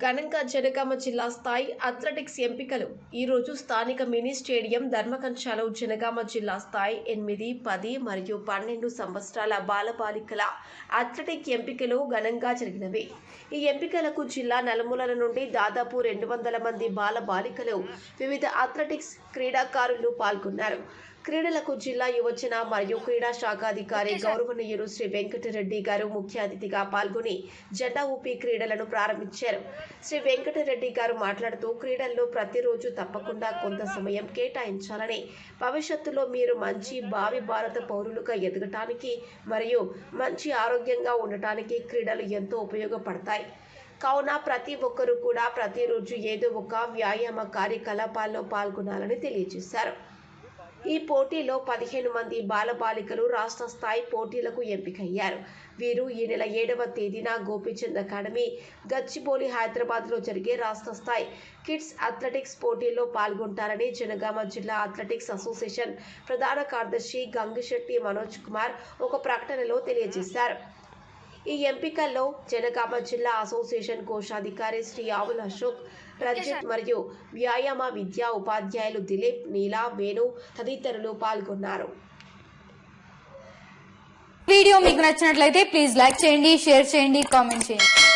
ఘనంగా జనగామ జిల్లా స్థాయి అథ్లెటిక్స్ ఎంపికలు. ఈరోజు స్థానిక మినీ స్టేడియం ధర్మకంచాలో జనగామ జిల్లా స్థాయి ఎనిమిది పది మరియు పన్నెండు సంవత్సరాల బాలబాలికల అథ్లెటిక్ ఎంపికలు ఘనంగా జరిగినవి. ఈ ఎంపికలకు జిల్లా నలుమూలల నుండి దాదాపు రెండు వందల మంది బాల బాలికలు వివిధ అథ్లెటిక్స్ క్రీడాకారులు పాల్గొన్నారు. క్రీడలకు జిల్లా యువజన మరియు క్రీడా శాఖాధికారి గౌరవనీయులు శ్రీ వెంకటరెడ్డి గారు ముఖ్య అతిథిగా పాల్గొని జెండా ఊపి క్రీడలను ప్రారంభించారు. శ్రీ వెంకటరెడ్డి గారు మాట్లాడుతూ క్రీడల్లో ప్రతిరోజు తప్పకుండా కొంత సమయం కేటాయించాలని భవిష్యత్తులో మీరు మంచి భావి భారత పౌరులుగా ఎదగటానికి మరియు మంచి ఆరోగ్యంగా ఉండటానికి క్రీడలు ఎంతో ఉపయోగపడతాయి. కావున ప్రతి ఒక్కరూ కూడా ప్రతిరోజు ఏదో ఒక వ్యాయామ కార్యకలాపాల్లో పాల్గొనాలని తెలియజేశారు. ఈ పోటీలో పదిహేను మంది బాలబాలికలు రాష్ట్ర స్థాయి పోటీలకు ఎంపికయ్యారు. వీరు ఈ నెల ఏడవ తేదీన గోపీచంద్ అకాడమీ గచ్చిబౌలి హైదరాబాద్లో జరిగే రాష్ట్ర స్థాయి కిడ్స్ అథ్లెటిక్స్ పోటీల్లో పాల్గొంటారని జనగామ జిల్లా అథ్లెటిక్స్ అసోసియేషన్ ప్రధాన కార్యదర్శి గంగిశెట్టి మనోజ్ కుమార్ ఒక ప్రకటనలో తెలియజేశారు. ఈ ఎంపికల్లో జనగామ జిల్లా అసోసియేషన్ కోశాధికారి శ్రీ ఆవుల అశోక్ రజిత్ మరియు వ్యాయామ విద్యా ఉపాధ్యాయులు దిలీప్ నీలా వేణు తదితరులు పాల్గొన్నారు. వీడియో మీకు నచ్చినట్లయితే ప్లీజ్ లైక్ చేయండి షేర్ చేయండి కామెంట్ చేయండి.